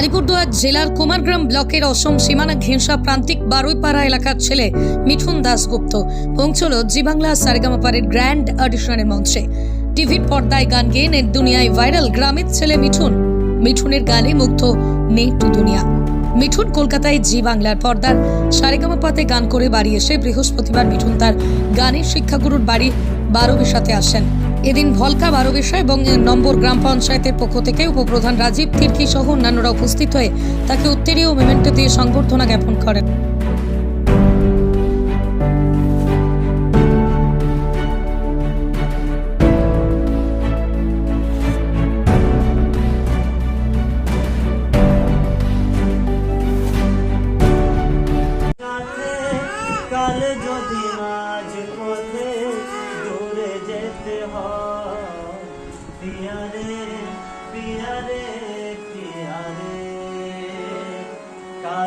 আলিপুরদুয়ার জেলার কুমারগ্রাম ব্লকের অসম সীমানা ঘেঁষা প্রান্তিক বারুইপাড়া এলাকার ছেলে মিঠুন দাসগুপ্ত পৌঁছল জি বাংলা সারেগামাপাড়ের গ্র্যান্ড অডিশনের মঞ্চে। টিভির পর্দায় গান গেয়ে নেট দুনিয়ায় ভাইরাল গ্রামের ছেলে মিঠুন। মিঠুনের গানে মুগ্ধ নেট দুনিয়া। মিঠুন কলকাতায় জি বাংলার পর্দার সারেগামাপাতে গান করে বাড়ি এসে বৃহস্পতিবার মিঠুন তার গানের শিক্ষাগুরুর বাড়ি বারোবিশাতে আসেন। এদিন ভলকা বারোবিশা এবং নম্বর গ্রাম পঞ্চায়েতের পক্ষ থেকে উপপ্রধান রাজীব তির্কি সহ অন্যান্যরা উপস্থিত হয়ে তাকে উত্তেরীয় মেমেন্টো দিয়ে সংবর্ধনা জ্ঞাপন করেন।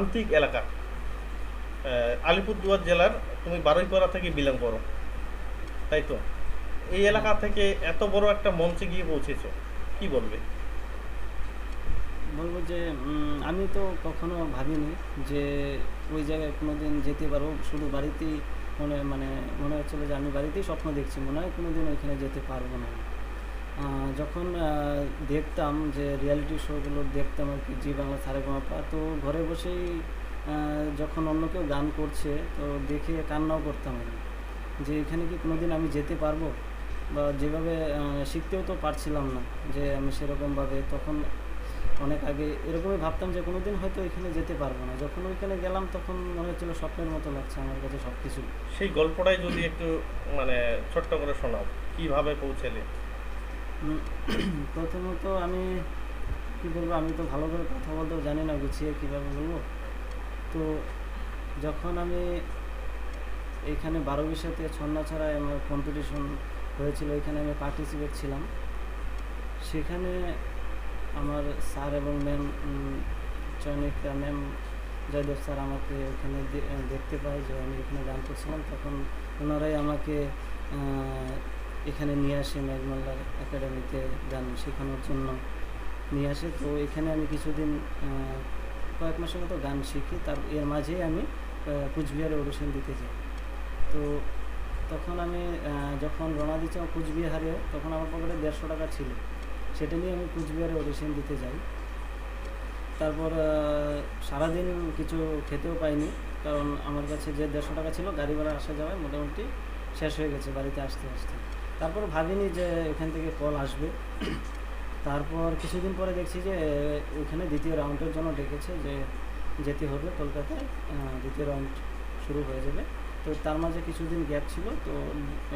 প্রান্তিক এলাকা। আলিপুরদুয়ার জেলার তুমি বারুইপাড়া থেকে বিলং করো। তাই তো? এই এলাকা থেকে এত বড় একটা মঞ্চে গিয়ে পৌঁছেছো, কি বলবে? বলব যে আমি তো কখনো ভাবিনি যে ওই জায়গায় কোনো দিন যেতে পারব। শুধু বাড়িতেই মনে মানে মনে হচ্ছিল যে আমি বাড়িতেই স্বপ্ন দেখছি। মনে হয় কোনো দিন ওইখানে যেতে পারব না। যখন দেখতাম যে রিয়ালিটি শোগুলো দেখতাম আর কি, জি বাংলা সারেগামাপা তো ঘরে বসেই যখন অন্য কেউ গান করছে, তো দেখে কান্নাও করতাম আমি। যে এখানে কি কোনোদিন আমি যেতে পারব? বা যেভাবে শিখতেও তো পারছিলাম না যে আমি সেরকমভাবে তখন অনেক আগে এরকমই ভাবতাম যে কোনোদিন হয়তো এখানে যেতে পারব না। যখন ওইখানে গেলাম, তখন মনে হচ্ছিল স্বপ্নের মতো লাগছে আমার কাছে সব কিছু সেই গল্পটাই যদি একটু মানে ছোট্ট করে শোনাও, কীভাবে পৌঁছেলে? প্রথমত আমি, কি বলব, আমি তো ভালো করে কথা বলতেও জানি না, গুছিয়ে কীভাবে বলব। তো যখন আমি এখানে বারো বিষয়তে ছন্না ছড়ায় আমার কম্পিটিশন হয়েছিল এখানে আমি পার্টিসিপেট ছিলাম। সেখানে আমার স্যার এবং ma'am Chayanika ma'am Joydev sir আমাকে ওখানে দেখতে পায় যে আমি এখানে গান করছিলাম। তখন ওনারাই আমাকে এখানে নিয়ে আসে মেঘমাল্লার একাডেমিতে গান শেখানোর জন্য নিয়ে আসে। তো এখানে আমি কিছুদিন কয়েক মাসের মতো গান শিখি। তার, এর মাঝেই আমি কুচবিহারে অডিশন দিতে যাই। তো তখন আমি যখন রওনা দিচ্ছিলাম কুচবিহারে, তখন আমার পকেটে দেড়শো টাকা ছিল। সেটা নিয়ে আমি কুচবিহারে অডিশন দিতে যাই। তারপর সারাদিন কিছু খেতেও পাইনি। কারণ আমার কাছে যে দেড়শো টাকা ছিল গাড়ি ভাড়া আসা যাওয়ায় মোটামুটি শেষ হয়ে গেছে বাড়িতে আসতে আসতে। তারপর ভাবিনি যে এখান থেকে কল আসবে। তারপর কিছুদিন পরে দেখছি যে ওখানে দ্বিতীয় রাউন্ডের জন্য ডেকেছে যে যেতে হবে কলকাতায় দ্বিতীয় রাউন্ড শুরু হয়ে যাবে। তো তার মাঝে কিছুদিন গ্যাপ ছিল, তো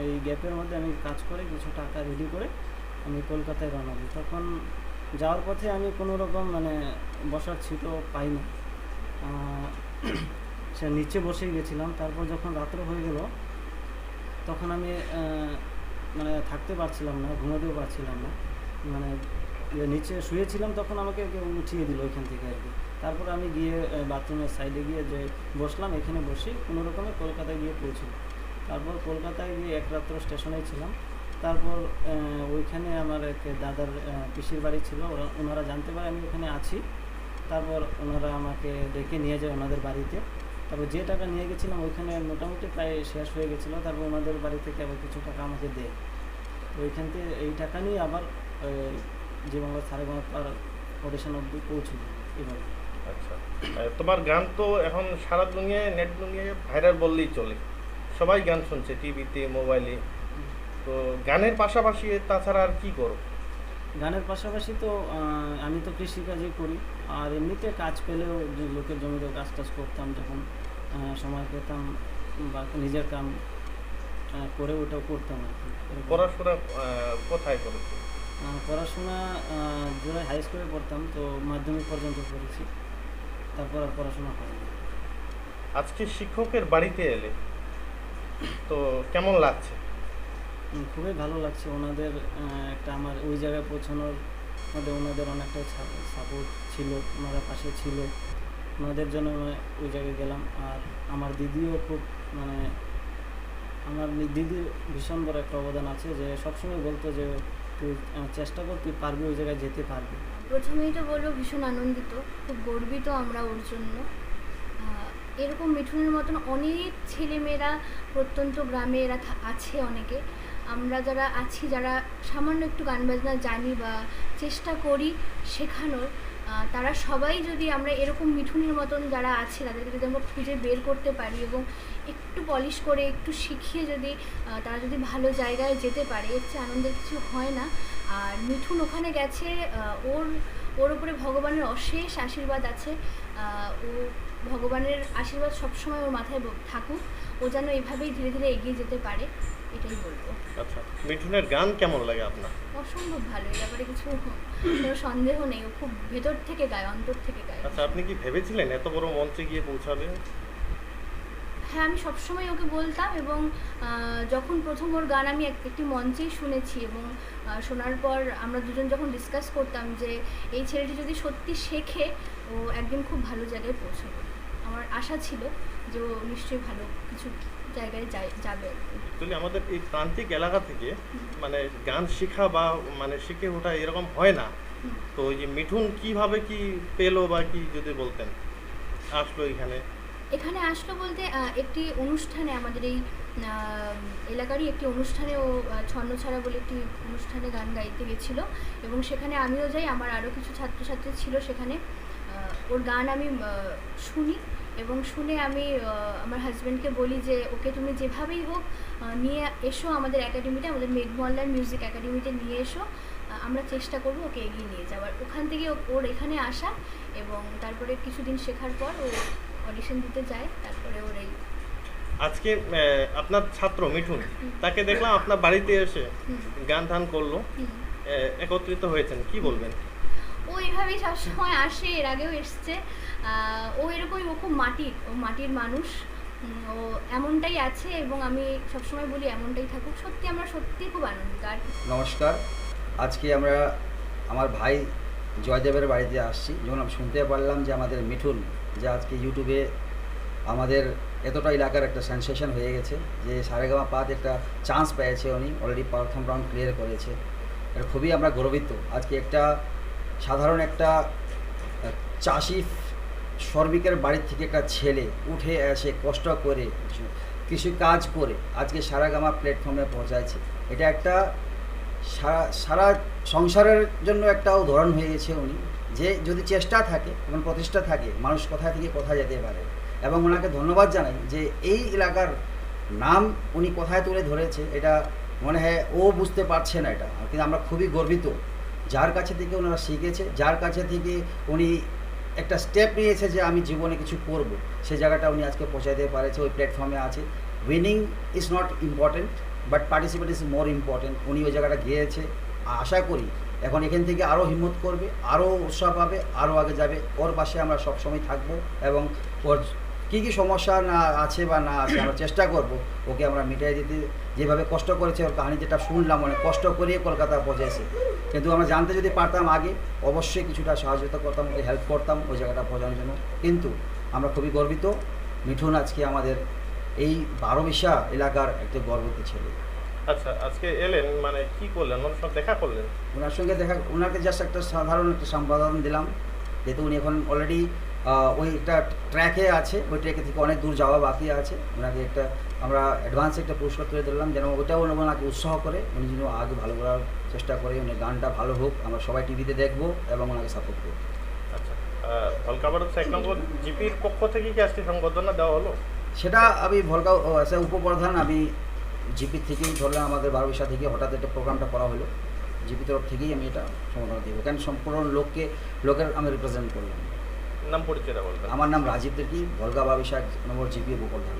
এই গ্যাপের মধ্যে আমি কাজ করে কিছু টাকা রেডি করে আমি কলকাতায় রওনা দিই। তখন যাওয়ার পথে আমি কোনো রকম মানে বসার ছিটও পাই না সে নিচে বসেই গেছিলাম। তারপর যখন রাত্র হয়ে গেল, তখন আমি মানে থাকতে পারছিলাম না, ঘুমাতেও পারছিলাম না। মানে ইয়ে নিচে শুয়েছিলাম তখন আমাকে কেউ উঠিয়ে দিল ওইখান থেকে আর কি। তারপর আমি গিয়ে বাথরুমের সাইডে গিয়ে যে বসলাম, এখানে বসি কোনো রকমে কলকাতায় গিয়ে পৌঁছলাম। তারপর কলকাতায় গিয়ে এক রাত্র স্টেশনেই ছিলাম। তারপর ওইখানে আমার এক দাদার পিসির বাড়ি ছিল। ওরা, ওনারা জানতে পারে আমি ওখানে আছি। তারপর ওনারা আমাকে ডেকে নিয়ে যায় ওনাদের বাড়িতে। তারপর যে টাকা নিয়ে গেছিলাম ওইখানে মোটামুটি প্রায় শেষ হয়ে গেছিল। তারপর ওনাদের বাড়ি থেকে আবার কিছু টাকা আমাকে দেয়। তো ওইখান থেকে এই টাকা নিয়ে আবার যে বাংলা সারে বাংলা অডিশন অব্দি পৌঁছল এভাবে আচ্ছা। তোমার গান তো এখন সারা দুনিয়ায় নেট দুনিয়ায় ভাইরাল বললেই চলে। সবাই গান শুনছে টিভিতে মোবাইলে। তো গানের পাশাপাশি তাছাড়া আর কি করো? গানের পাশাপাশি তো আমি তো কৃষিকাজই করি। আর এমনিতে কাজ পেলেও যে লোকের জমিতে কাজ টাজ করতাম যখন সময় পেতাম বা নিজের কাম করে ওটাও করতাম আর কি। পড়াশোনা কোথায় করেছ? পড়াশোনা জোড়ায় হাই স্কুলে পড়তাম তো মাধ্যমিক পর্যন্ত পড়েছি। তারপর আর পড়াশোনা করিনি আজকে শিক্ষকের বাড়িতে এলে তো কেমন লাগছে? খুবই ভালো লাগছে। ওনাদের একটা আমার ওই জায়গায় পৌঁছানোর মধ্যে ওনাদের অনেকটা সাপোর্ট ছিল, ওনারা পাশে ছিল। ওনাদের জন্য ওই জায়গায় গেলাম। আর আমার দিদিও খুব মানে আমার দিদির ভীষণ বড় একটা অবদান আছে যে সবসময় বলতো যে তুই চেষ্টা কর, তুই পারবি, ওই জায়গায় যেতে পারবি। প্রথমেই তো বলব ভীষণ আনন্দিত, খুব গর্বিত আমরা ওর জন্য। এরকম মিঠুনের মতন অনেক ছেলেমেয়েরা প্রত্যন্ত গ্রামে এরা আছে অনেকে। আমরা যারা আছি, যারা সামান্য একটু গান বাজনা জানি বা চেষ্টা করি শেখানোর তারা সবাই যদি আমরা এরকম মিঠুনের মতন যারা আছে, তাদেরকে যদি আমরা খুঁজে বের করতে পারি এবং একটু পলিশ করে, একটু শিখিয়ে যদি তারা যদি ভালো জায়গায় যেতে পারে, এর চেয়ে আনন্দের কিছু হয় না। আর মিঠুন ওখানে গেছে ওর ওর উপরে ভগবানের অশেষ আশীর্বাদ আছে। ও ভগবানের আশীর্বাদ সবসময় ওর মাথায় থাকুক। ও যেন এভাবেই ধীরে ধীরে এগিয়ে যেতে পারে। এটাই বলব। আচ্ছা মিঠুনের গান কেমন লাগে আপনার? অসম্ভব ভালো এই ব্যাপারে কিছু কোনো সন্দেহ নেই ও খুব ভেতর থেকে গায় অন্তর থেকে গায়। আচ্ছা আপনি কি ভেবেছিলেন এত বড় মঞ্চে গিয়ে পৌঁছাবে? হ্যাঁ আমি সবসময় ওকে বলতাম এবং যখন প্রথম ওর গান আমি এক- একটি মঞ্চেই শুনেছি এবং শোনার পর আমরা দুজন যখন ডিসকাস করতাম যে এই ছেলেটি যদি সত্যি শেখে ও একদিন খুব ভালো জায়গায় পৌঁছবে। আমার আশা ছিল। যে ও নিশ্চয়ই ভালো কিছু জায়গায় যাবে। অ্যাকচুয়ালি আমাদের এই প্রান্তিক এলাকা থেকে মানে গান শেখা বা মানে শিখে ওঠা এরকম হয় না। তো ওই যে মিঠুন কীভাবে কি পেল বা কি যদি বলতেন? আসলো এখানে। এখানে আসলো বলতে একটি অনুষ্ঠানে আমাদের এই এলাকারই একটি অনুষ্ঠানে ও ছন্নছাড়া বলে একটি অনুষ্ঠানে গান গাইতে গেছিল এবং সেখানে আমিও যাই আমার আরও কিছু ছাত্রছাত্রী ছিল সেখানে। ওর গান আমি শুনি। এবং শুনে আমি আমার হাজব্যান্ডকে বলি যে ওকে তুমি যেভাবেই হোক নিয়ে এসো আমাদের একাডেমিতে আমাদের মেঘমল্লার মিউজিক একাডেমিতে নিয়ে এসো। আমরা চেষ্টা করব ওকে এগিয়ে নিয়ে যাওয়ার। ওখান থেকে ও- ওর এখানে আসা এবং তারপরে কিছুদিন শেখার পর ও অডিশন দিতে যায় তারপরে ওর এই আজকে আপনার ছাত্র মিঠুন তাকে দেখলাম আপনার বাড়িতে এসে গান টান করল। একত্রিত হয়েছেন কি বলবেন? ও এইভাবেই সবসময় আসে এর আগেও এসছে। ও এরকমই ও খুব মাটির, ও মাটির মানুষ। ও এমনটাই আছে এবং আমি সবসময় বলি এমনটাই থাকুক। সত্যি আমরা সত্যি খুব আনন্দিত। আর নমস্কার। আজকে আমরা আমার ভাই জয়দেবের বাড়িতে আসছি। যখন আমি শুনতে পারলাম যে আমাদের মিঠুন যে আজকে ইউটিউবে আমাদের এতটা এলাকার একটা সেন্সেশন হয়ে গেছে যে সারেগামা পাত একটা চান্স পেয়েছে উনি। অলরেডি প্রথম রাউন্ড ক্লিয়ার করেছে। এটা খুবই আমরা গর্বিত। আজকে একটা সাধারণ একটা চাষি শ্রমিকের বাড়ির থেকে একটা ছেলে উঠে এসে কষ্ট করে কিছু কাজ করে আজকে সারাগামা প্ল্যাটফর্মে পৌঁছাচ্ছে এটা একটা সারা সারা সংসারের জন্য একটা উদাহরণ হয়ে গেছে উনি। যে যদি চেষ্টা থাকে এবং প্রতিষ্ঠা থাকে, মানুষ কোথা থেকে কোথায় যেতে পারে। এবং ওনাকে ধন্যবাদ জানাই যে এই এলাকার নাম উনি কোথায় তুলে ধরেছে, এটা মনে হয় ও বুঝতে পারছে না এটা। কিন্তু আমরা খুবই গর্বিত। যার কাছে থেকে ওনারা শিখেছে, যার কাছে থেকে উনি একটা স্টেপ নিয়েছে যে আমি জীবনে কিছু করব। সেই জায়গাটা উনি আজকে পৌঁছাতে পারেছে, ওই প্ল্যাটফর্মে আছে। Winning is not important but participate is more important উনি ওই জায়গাটা গিয়েছে। আশা করি এখন এখান থেকে আরও হিম্মত করবে আরও উৎসাহ পাবে আরও আগে যাবে। ওর পাশে আমরা সবসময় থাকব এবং ওর কী কী সমস্যা না আছে বা না আছে আমরা চেষ্টা করব ওকে আমরা মিটাই দিতে। যেভাবে কষ্ট করেছে ওর কাহিনী যেটা শুনলাম অনেক কষ্ট করিয়ে কলকাতা পৌঁছেছে কিন্তু আমরা জানতে যদি পারতাম আগে অবশ্যই কিছুটা সাহায্য করতাম ওকে হেল্প করতাম ওই জায়গাটা পৌঁছানোর জন্য। কিন্তু আমরা খুবই গর্বিত মিঠুন আজকে আমাদের এই বারোবিশা এলাকার একটি গর্বিত ছেলে। আচ্ছা আজকে এলেন মানে কি করলেন? ওনার সব দেখা করলেন? ওনার সঙ্গে দেখা ওনাকে জাস্ট একটা সাধারণ একটা সম্পাদন দিলাম। যেহেতু উনি এখন অলরেডি ওইটা ট্র্যাকে আছে ওই ট্র্যাকে থেকে অনেক দূর যাওয়া বাকি আছে। ওনাকে একটা আমরা অ্যাডভান্স একটা পুরস্কার তুলে দিলাম যেন ওটাও ওনাকে উৎসাহ করে উনি যেন আগে ভালো করার চেষ্টা করে উনি গানটা ভালো হোক আমরা সবাই টিভিতে দেখব এবং ওনাকে সাপোর্ট করব। আচ্ছা হলকা ভারত এক নম্বর জিপির পক্ষ থেকে কি আজকে সংবর্ধনা দেওয়া হলো? সেটা আমি সে উপপ্রধান আমি জিপি থেকেই ধরলাম আমাদের বারোবিশা থেকে হঠাৎ একটা প্রোগ্রামটা করা হলো। জিপি তরফ থেকেই আমি এটা সমাধান দেবো। কেন? সম্পূর্ণ লোককে লোকের আমি রিপ্রেজেন্ট করলাম। নাম পরিচয়টা বলবেন। আমার নাম রাজীব দেবী ভলগা বাবিশাক নম্বর জিপি উপপ্রধান